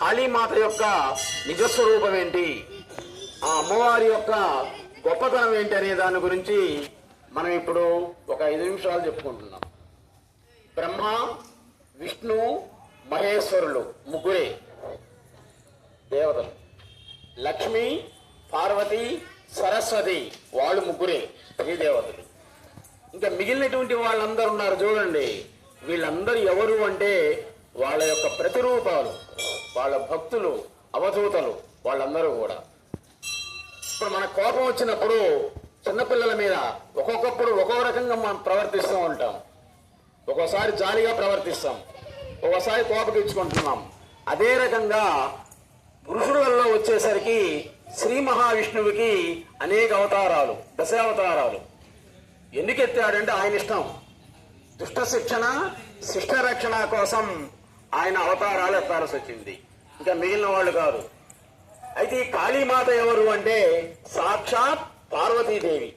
కాళీమాత యొక్క నిజస్వరూపం ఏంటి ఆ అమ్మవారి యొక్క గొప్పతనం ఏంటి అనే దాని గురించి మనం ఇప్పుడు ఒక ఐదు నిమిషాలు చెప్పుకుంటున్నాం. బ్రహ్మ విష్ణు మహేశ్వరులు ముగ్గురే దేవతలు. లక్ష్మి పార్వతి సరస్వతి వాళ్ళు ముగ్గురే ఈ దేవతలు. ఇంకా మిగిలినటువంటి వాళ్ళందరూ ఉన్నారు చూడండి. వీళ్ళందరూ ఎవరు అంటే వాళ్ళ యొక్క ప్రతిరూపాలు వాళ్ళ భక్తులు అవధూతలు వాళ్ళందరూ కూడా. ఇప్పుడు మన కోపం వచ్చినప్పుడు చిన్నపిల్లల మీద ఒక్కొక్కప్పుడు ఒక్కో రకంగా మనం ప్రవర్తిస్తూ ఉంటాం. ఒక్కోసారి జాలిగా ప్రవర్తిస్తాం. ఒక్కోసారి కోపగించుకుంటున్నాం. అదే రకంగా పురుషులలో వచ్చేసరికి శ్రీ మహావిష్ణువుకి అనేక అవతారాలు దశావతారాలు. ఎందుకెత్తాడంటే ఆయన ఇష్టం. దుష్ట శిక్షణ శిష్ట రక్షణ కోసం ఆయన అవతారాలు ఎత్తాల్సి వచ్చింది. ఇంకా మిగిలిన వాళ్ళు కాదు. అయితే ఈ కాళీమాత ఎవరు అంటే సాక్షాత్ పార్వతీదేవి.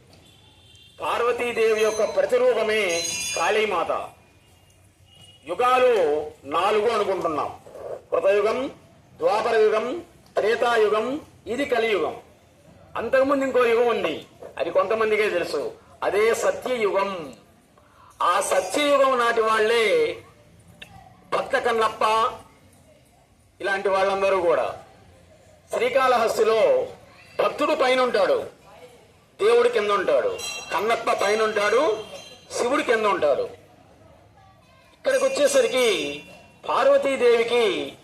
పార్వతీదేవి యొక్క ప్రతిరూపమే కాళీమాత. యుగాలు నాలుగు అనుకుంటున్నాం. కృతయుగం ద్వాపర యుగం త్రేతాయుగం ఇది కలియుగం. అంతకుముందు ఇంకో యుగం ఉంది. అది కొంతమందికే తెలుసు. అదే సత్యయుగం. ఆ సత్యయుగం నాటి వాళ్ళే కన్నప్ప ఇలాంటి వాళ్ళందరూ కూడా. శ్రీకాళహస్తిలో భక్తుడు పైన ఉంటాడు దేవుడి కింద ఉంటాడు కన్నప్ప పైన ఉంటాడు శివుడి కింద ఉంటాడు ఇక్కడికి వచ్చేసరికి పార్వతీదేవికి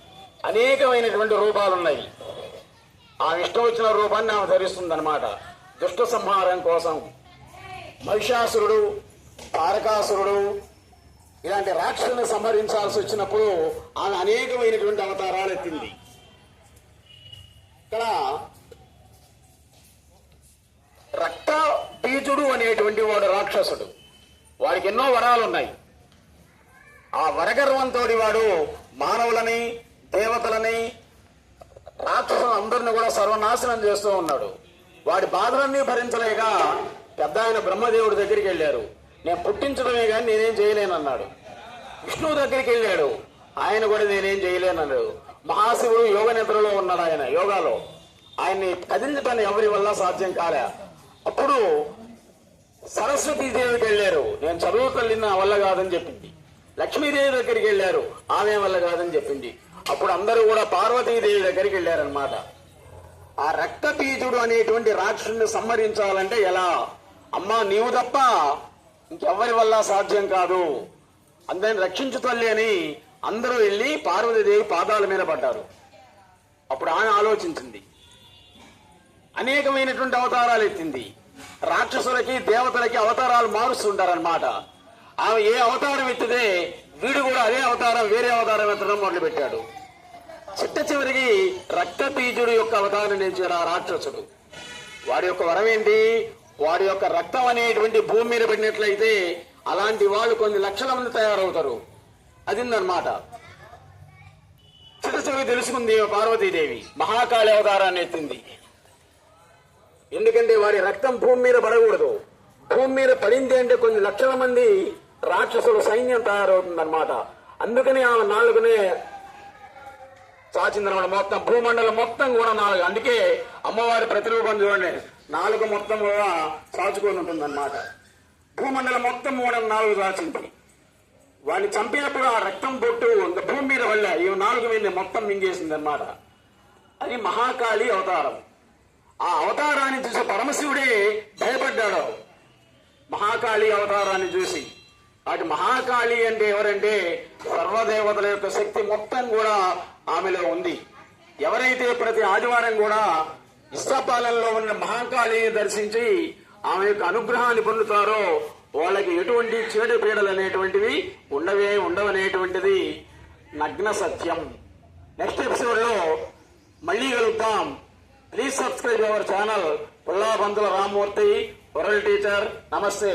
అనేకమైనటువంటి రూపాలు ఉన్నాయి ఆమె ఇష్టం వచ్చిన రూపాన్ని ఆమె ధరిస్తుందన్నమాట. దుష్ట సంహారం కోసం. మహిషాసురుడు తారకాసురుడు ఇలాంటి రాక్షసుని సంహరించాల్సి వచ్చినప్పుడు ఆమె అనేకమైనటువంటి అవతారాలు ఎత్తింది. ఇక్కడ రక్త బీజుడు అనేటువంటి వాడు రాక్షసుడు. వాడికి ఎన్నో వరాలు ఉన్నాయి. ఆ వరగర్వంతో వాడు మానవులని దేవతలని రాక్షసులు అందరిని కూడా సర్వనాశనం చేస్తూ ఉన్నాడు. వాడి బాధలన్నీ భరించలేక పెద్ద ఆయన బ్రహ్మదేవుడి దగ్గరికి వెళ్ళారు. నేను పుట్టించడమే కానీ నేనేం చేయలేనన్నాడు. విష్ణువు దగ్గరికి వెళ్ళాడు. ఆయన కూడా నేనేం చేయలేనన్నాడు. మహాశివుడు యోగ నిద్రలో ఉన్నాడు ఆయన యోగాలో. ఆయన్ని కదిలించడానికి ఎవరి వల్ల సాధ్యం కాలే. అప్పుడు సరస్వతీదేవికి వెళ్ళారు. నేను చదువు తల్లి నా వల్ల కాదని చెప్పింది. లక్ష్మీదేవి దగ్గరికి వెళ్ళారు. ఆమె వల్ల కాదని చెప్పింది. అప్పుడు అందరూ కూడా పార్వతీదేవి దగ్గరికి వెళ్ళారనమాట ఆ రక్తబీజుడు అనేటువంటి రాక్షసుని సంహరించాలంటే ఎలా? అమ్మా నీవు తప్ప ఇంకెవ్వరి వల్ల సాధ్యం కాదు. అందరిని రక్షించు తల్లి అని అందరూ వెళ్ళి పార్వతీదేవి పాదాల మీద పడ్డారు. అప్పుడు ఆమె ఆలోచించింది. అనేకమైనటువంటి అవతారాలు ఎత్తింది. రాక్షసులకి దేవతలకి అవతారాలు మారుస్తుంటారనమాట ఆమె ఏ అవతారం ఎత్తితే వీడు కూడా అదే అవతారం వేరే అవతారం ఎత్తడం మొదలు పెట్టాడు చిట్ట చివరికి రక్తబీజుడు యొక్క అవతారం నేర్చాడు ఆ రాక్షసుడు. వాడి యొక్క వరం ఏంటి? వాడి యొక్క రక్తం అనేటువంటి భూమి మీద పడినట్లయితే అలాంటి వాళ్ళు కొన్ని లక్షల మంది తయారవుతారు. అదిందనమాట చిట్ట తెలుసుకుంది పార్వతీదేవి. మహాకాళి అవతారాన్ని ఎత్తింది. ఎందుకంటే వారి రక్తం భూమి మీద పడకూడదు. భూమి మీద పడింది అంటే కొన్ని లక్షల మంది రాక్షసుల సైన్యం తయారవుతుందన్నమాట. అందుకని ఆమె నాలుగునే చాచిందనమాట మొత్తం భూమండలం మొత్తం కూడా నాలుగు. అందుకే అమ్మవారి ప్రతిరూపం చూడండి. నాలుగు మొత్తం కూడా చాచుకొని ఉంటుందన్నమాట. భూమండలం మొత్తం కూడా నాలుగు సాచింది వాడిని చంపినప్పుడు ఆ రక్తం పొట్టు భూమి మీద వల్ల ఈ నాలుగు మీద మొత్తం మింగేసింది అనమాట అది మహాకాళి అవతారం. ఆ అవతారాన్ని చూసి పరమశివుడే భయపడ్డాడు. మహాకాళి అవతారాన్ని చూసి అటు మహాకాళి అంటే ఎవరంటే సర్వదేవతల యొక్క శక్తి మొత్తం కూడా ఆమెలో ఉంది. ఎవరైతే ప్రతి ఆదివారం కూడా ఇష్టపాలనలో ఉన్న మహాకాళిని దర్శించి ఆమె యొక్క అనుగ్రహాన్ని పొందుతారో వాళ్ళకి ఎటువంటి చెడు పీడలు అనేటువంటివి ఉండవే ఉండవనేటువంటిది నగ్న సత్యం. నెక్స్ట్ ఎపిసోడ్లో మళ్ళీ కలుద్దాం. Please subscribe our channel. Pulla Pantula Rammurthy world teacher. నమస్తే.